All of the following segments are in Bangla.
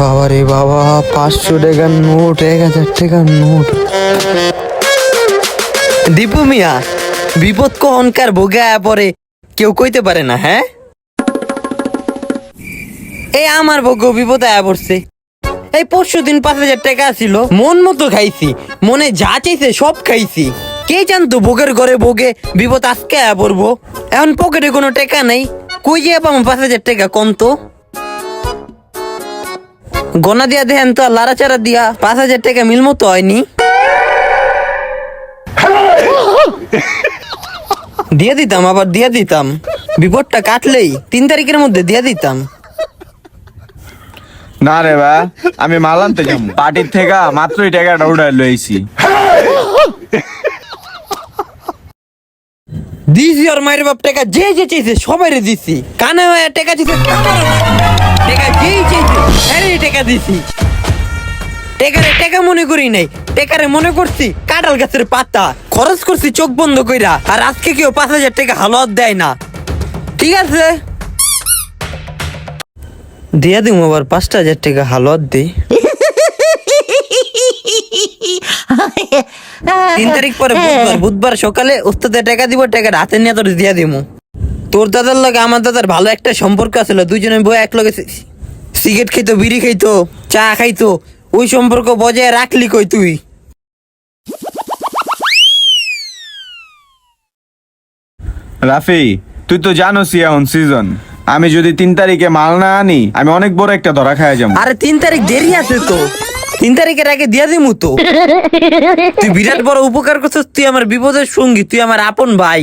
বাবা রে বাবা পাঁচশো টাকার নোট, এক হাজার টাকার নোট। দীপু মিয়া, বিপদ কখনকার ভোগে পরে কেউ কইতে পারে না হ্যাঁ? এই আমার ভোগ্য বিপদ আয়া পড়ছে। এই পরশু দিন পাঁচ হাজার টাকা ছিল মন মতো খাইছি, মনে যা চাইছে সব খাইছি। কে জানতো ভোগের ঘরে ভোগে বিপদ আজকে আয়া পড়ব? এখন পকেটে কোনো টাকা নাই, কই যে পাবো পাঁচ হাজার টাকা কম তো গনা দিয়া দেখেন তো লাড়াচাড়া দিয়া পাঁচ হাজার টাকা মিল মতো হয়নি। দিয়ে দিতাম, আবার দিয়ে দিতাম। বিপদটা কাটলেই তিন তারিখের মধ্যে দিয়ে দিতাম। না রে বা আমি মাল আনতে যাম পার্টির থেকে মাত্রই টাকাটা উড়াই লইছি। দিছি আর মায়ের বাপ টাকা যে যে চাইছে সবাই দিছি। কানে হয়ে টাকা না। টাকা যেই চাইছে আরে টাকা দিছি। টেকারে টাকা মনে করি নাই, টেকারে মনে করছি কাঁঠাল গাছের পাতা। খরচ করছি চোখ বন্ধ কইরা, আর আজকে কেউ পাঁচ হাজার টাকা হালত দেয় না। ঠিক আছে? দিয়া দিম আবার পাঁচটা হাজার টাকা হালত দিই তিন তারিখ পরে বুধবার বুধবার সকালে ওস্তাদের টাকা দিব টাকা হাতে নিয়ে তোর দিয়া দিমু। তোর দাদার লগে আমার দাদার ভালো একটা সম্পর্ক আছিল দুজনে বই এক লগে সিগারেট খাইতো বিড়ি খাইতো চা খাইতো ওই সম্পর্ক বজায় রাখলি কই তুই? রাফি তুই তো জানোসই এখন সিজন আমি যদি তিন তারিখে মাল না আনি আমি অনেক বড় একটা ধরা খাওয়া যাব। আরে তিন তারিখ দেরি আছে তো। তিন তারিখের আগে দিয়া দিমু তো। তুই বিরাট বড় উপকার করছিস তুই আমার বিপদের সঙ্গী তুই আমার আপন ভাই।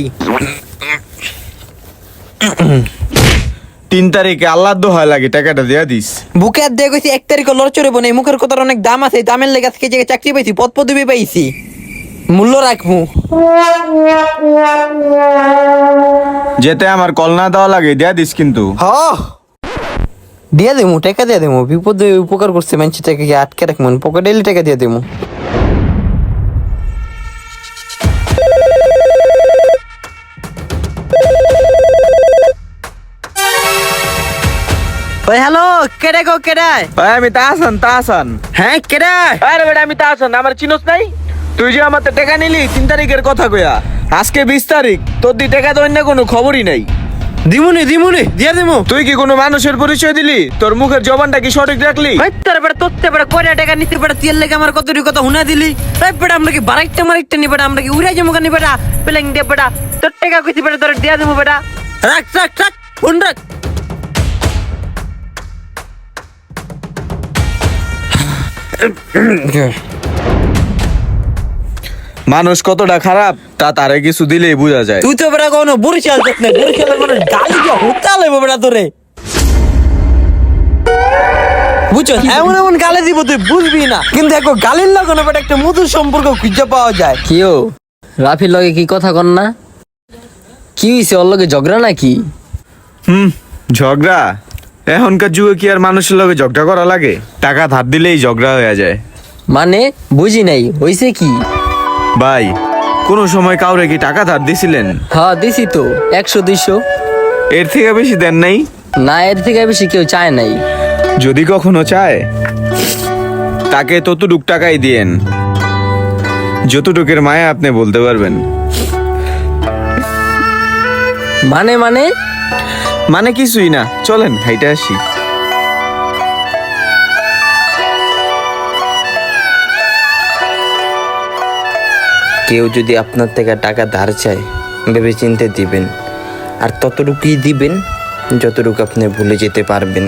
তিন তারিখে আল্লাহ দোহায় লাগে টাকাটা দিয়া দিস। বুকে আর দিয়ে গেছি এক তারিখে লড়চড়ে বনে এই মুখের কথার অনেক দাম আছে দামের লেগে আজকে জায়গায় চাকরি পাইছি পদ পদবি পাইছি। মূল্য রাখব। যেতে আমার কল না দেওয়া লাগে দিয়া দিস কিন্তু। হ দিয়ে দেবো টাকা দিয়ে দেবো বিপদে উপকার করছে মানুষ টাকা আটকে রাখব? পকেটে এলে টাকা দিয়ে দেবো ওই হ্যালো কেডে গো কেডে? ভাই আমি তাহসান তাহসান। হ্যাঁ কেডে? আরে বেটা আমি তাহসান আমার চিনোস নাই? তুই যে আমার টাকা নিলি তিন তারিখের কথা কইয়া। আজকে বিশ তারিখ তোর দি টাকা তো অন্য কোনো খবরই নাই। দিমুনি দিমুনি দিয়ে দেবো তুই কি কোনো মানুষের পরিচয় দিলি? তোর মুখের জবানটা কি সঠিক রাখলি? ভাই তোর বেটা তোতে বেটা কয়টা টাকা নিতে বেটা তেল লেগে আমার কত কথা হুনা দিলি? ভাই বেটা আমরা কি বারাইটা মারাইটা নি বেটা আমরা কি উড়াই যাব কানি বেটা? পেলেং দিয়ে বেটা। তোর টাকা কইছি বেটা তোর দিয়া দেবো বেটা। রাখ রাখ রাখ ফোন রাখ। মানুষ কতটা খারাপ তা তারে কিছু দিলেই বোঝা যায়। তুই তো বেটা কোনো বরিশাল যাস না বরিশালের মানে গালি দিয়ে হুতা লইব বেটা তোরে। বুঝছ? এমন এমন গালি দিব তুই বুঝবি না। কিন্তু দেখো গালির লাগানো বেটা একটা মধুর সম্পর্ক খুঁজে পাওয়া যায়। কিও রাফির লগে কি কথা কন না? কি হইছে? ওর লগে ঝগড়া নাকি? হুম ঝগড়া? এখনকার যুগে কি আর মানুষের লগে ঝগড়া করা লাগে? টাকা ধার দিলেই ঝগড়া হয়ে যায়। মানে বুঝি নাই হইছে কি? ভাই কোন সময় কাউরে কি টাকা ধার দিছিলেন? হ্যাঁ দিছি তো একশো দুইশো। এর থেকে বেশি দেন নাই? না এর থেকে বেশি কেউ চায় নাই। যদি কখনো চায় তাকে ততটুক টাকাই দিয়েন। যতটুকের মায়া আপনি বলতে পারবেন। মানে মানে? মানে কিছুই না চলেন হাইটা আসি। কেউ যদি আপনার থেকে টাকা ধার চায় ভেবে চিনতে দিবেন। আর ততটুকুই দিবেন, যতটুকু আপনি ভুলে যেতে পারবেন।